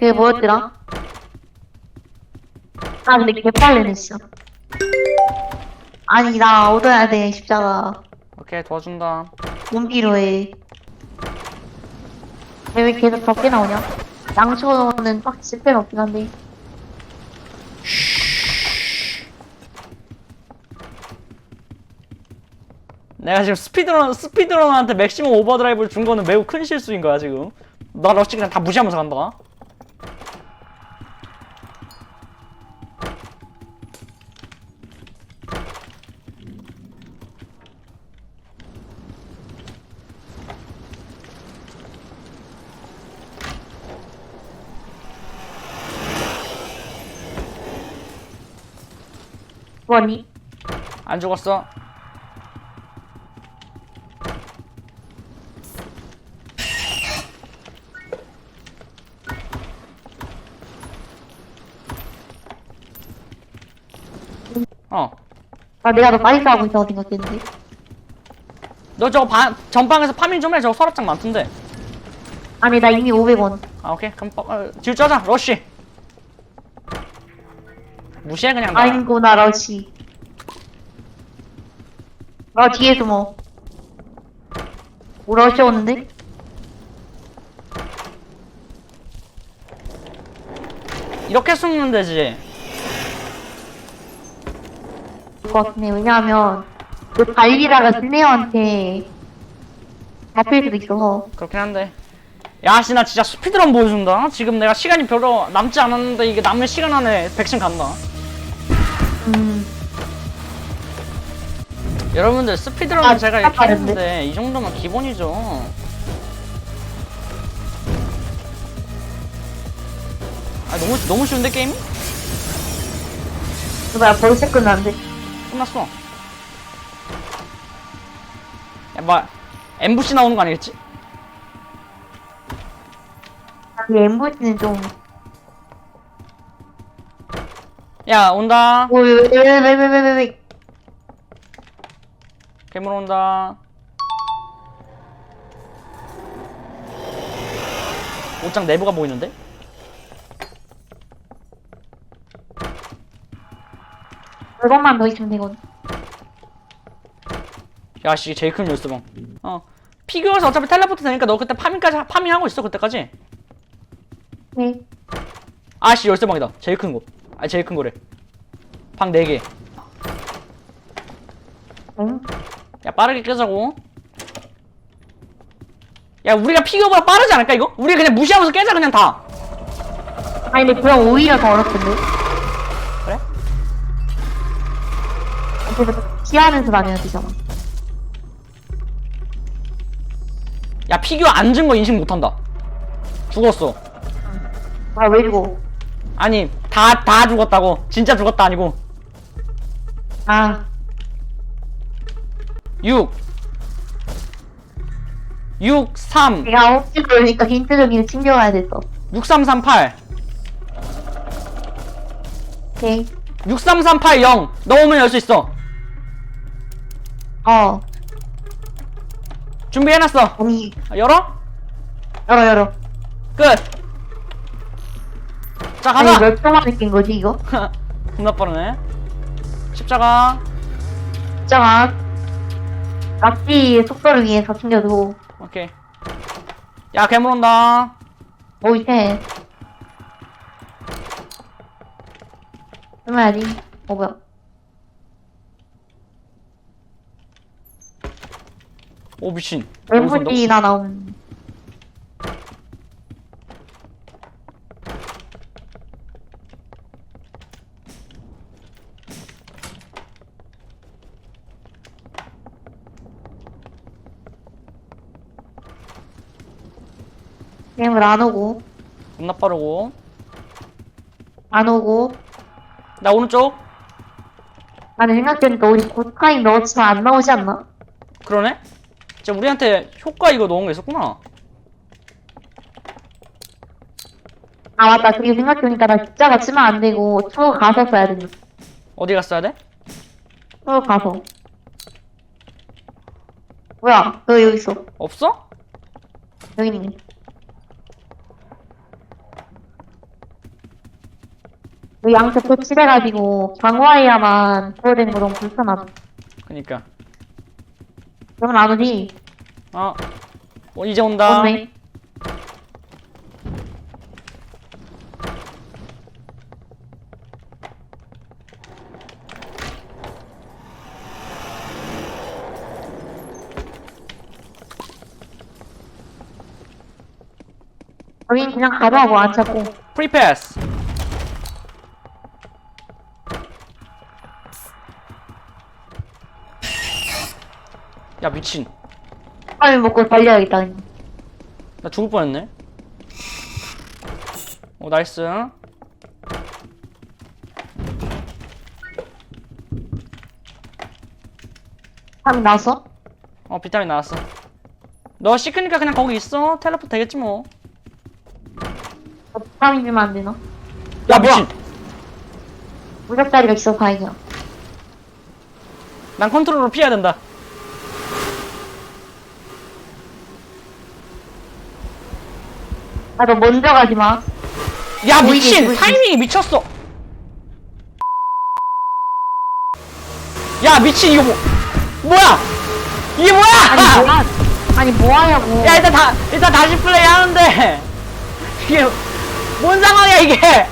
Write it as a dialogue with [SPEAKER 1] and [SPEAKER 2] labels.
[SPEAKER 1] 그게 뭐였더라? 아 근데 개빨래네 진짜 아니 나 얻어야 돼 십자가.
[SPEAKER 2] 오케이 도와준다.
[SPEAKER 1] 돈 필요해 왜, 왜 계속 적게 나오냐? 양초는 딱 집회 없긴 한데.
[SPEAKER 2] 내가 지금 스피드런 스피드런한테 맥시멈 오버드라이브를 준 거는 매우 큰 실수인 거야 지금. 나 러시 그냥 다 무시하면서 간다
[SPEAKER 1] 뭐니?
[SPEAKER 2] 안 죽었어 어.
[SPEAKER 1] 아 내가 더 빨리 싸우고 있다고 생각했는데
[SPEAKER 2] 너 저거 반, 전방에서 파밍 좀 해. 저거 서랍장 많던데.
[SPEAKER 1] 아니 나 이미 500원
[SPEAKER 2] 아, 오케이. 그럼, 어, 어, 뒤로 짜자. 러쉬. 무시해, 그냥. 나.
[SPEAKER 1] 아이고 나 러시 아 뒤에서 뭐 오, 러시 오는데?
[SPEAKER 2] 이렇게 숨는 되지.
[SPEAKER 1] 그거 같네 왜냐하면 그 달리다가 슬레어한테 잡힐 수도 있어서
[SPEAKER 2] 그렇긴 한데. 야, 씨, 나 진짜 스피드런 보여준다. 지금 내가 시간이 별로 남지 않았는데, 이게 남는 시간 안에 백신 간다.
[SPEAKER 1] 음
[SPEAKER 2] 여러분들, 스피드런은
[SPEAKER 1] 아,
[SPEAKER 2] 제가 이렇게
[SPEAKER 1] 빠른데?
[SPEAKER 2] 했는데, 이 정도면 기본이죠. 아, 너무, 너무 쉬운데, 게임이?
[SPEAKER 1] 그거야 벌써 끝났는데
[SPEAKER 2] 끝났어. 야, 뭐, MVC 나오는 거 아니겠지?
[SPEAKER 1] 이 엠보시는 좀
[SPEAKER 2] 야, 온다.
[SPEAKER 1] 왜왜왜왜왜왜
[SPEAKER 2] 괴물 온다. 옷장 내부가 보이는데?
[SPEAKER 1] 그것만 더 있으면 되거든
[SPEAKER 2] 야, 씨, 제일 큰 열쇠방. 어. 피규어에서 어차피 텔레포트 되니까 너 그때 파밍까지, 하- 파밍하고 있어, 그때까지.
[SPEAKER 1] 네
[SPEAKER 2] 아, 씨, 열쇠방이다. 제일 큰 거. 아, 제일 큰 거래. 방 4개.
[SPEAKER 1] 응?
[SPEAKER 2] 야, 빠르게 끄자고. 야, 우리가 피규어보다 빠르지 않을까, 이거? 우리 그냥 무시하면서 깨자, 그냥 다.
[SPEAKER 1] 아니 근데 그럼 오히려 더 어렵던데
[SPEAKER 2] 그래?
[SPEAKER 1] 피하면서 다녀야 되잖아
[SPEAKER 2] 야, 피규어 앉은 거 인식 못한다. 죽었어.
[SPEAKER 1] 아왜 이러고
[SPEAKER 2] 아니, 다, 다 죽었다고. 진짜 죽었다 아니고.
[SPEAKER 1] 아
[SPEAKER 2] 6. 6, 3.
[SPEAKER 1] 내가 혹시 그러니까 힌트 적인 챙겨와야 됐어
[SPEAKER 2] 6338.
[SPEAKER 1] 오케이
[SPEAKER 2] 63380. 넣으면 열 수 있어.
[SPEAKER 1] 어
[SPEAKER 2] 준비해놨어.
[SPEAKER 1] 아니
[SPEAKER 2] 열어?
[SPEAKER 1] 열어 열어
[SPEAKER 2] 끝. 자,
[SPEAKER 1] 아니
[SPEAKER 2] 가자.
[SPEAKER 1] 몇 동안 느낀 거지 이거?
[SPEAKER 2] 겁나 빠르네. 십자가.
[SPEAKER 1] 진짜 락지 속도를 위해서 챙겨두고
[SPEAKER 2] 오케이. 야, 괴물 온다.
[SPEAKER 1] 오이세 얼마야지? 어 뭐야
[SPEAKER 2] 오, 미친. 온다고?
[SPEAKER 1] 엠보지나 나오면 게임을 안 오고
[SPEAKER 2] 겁나 빠르고.
[SPEAKER 1] 안 오고
[SPEAKER 2] 나 오른쪽.
[SPEAKER 1] 아니 생각해보니까 우리 고타임 넣었지만 안 나오지 않나?
[SPEAKER 2] 그러네? 진짜 우리한테 효과 이거 넣은 거 있었구나.
[SPEAKER 1] 아 맞다 그리고 생각해보니까 나 진짜가 치면 안 되고 추억 가서 써야 된다
[SPEAKER 2] 어디 갔어야 돼?
[SPEAKER 1] 추억 가서 뭐야 너 여기 있어
[SPEAKER 2] 없어?
[SPEAKER 1] 여기 있네 그 양쪽 도치돼가지고 방어해야만 보호되는 거 너무 불편하다.
[SPEAKER 2] 그니까
[SPEAKER 1] 그러면 안 오지.
[SPEAKER 2] 어, 어 이제 온다
[SPEAKER 1] 없네. 여긴 그냥 가져가고 안 찾고.
[SPEAKER 2] 프리패스 야 미친
[SPEAKER 1] 빨리 먹고 달려야겠다. 그냥.
[SPEAKER 2] 나 죽을 뻔했네 오 나이스
[SPEAKER 1] 사람 나왔어?
[SPEAKER 2] 어 비타민 나왔어 너 시크니까 그냥 거기 있어 텔레포트 되겠지 뭐야
[SPEAKER 1] 사람이 주면 안 되나?
[SPEAKER 2] 미친
[SPEAKER 1] 무적다리가 있어 다행이야.
[SPEAKER 2] 난 컨트롤로 피해야 된다
[SPEAKER 1] 아, 너 먼저 가지 마.
[SPEAKER 2] 야
[SPEAKER 1] 보이게,
[SPEAKER 2] 미친
[SPEAKER 1] 보이게.
[SPEAKER 2] 타이밍이 미쳤어 야 미친 이거 뭐 뭐야 이게 뭐야
[SPEAKER 1] 아니, 뭐야. 아니, 뭐 하냐고.
[SPEAKER 2] 야 일단 다 일단 다시 플레이 하는데 이게 뭔 상황이야 이게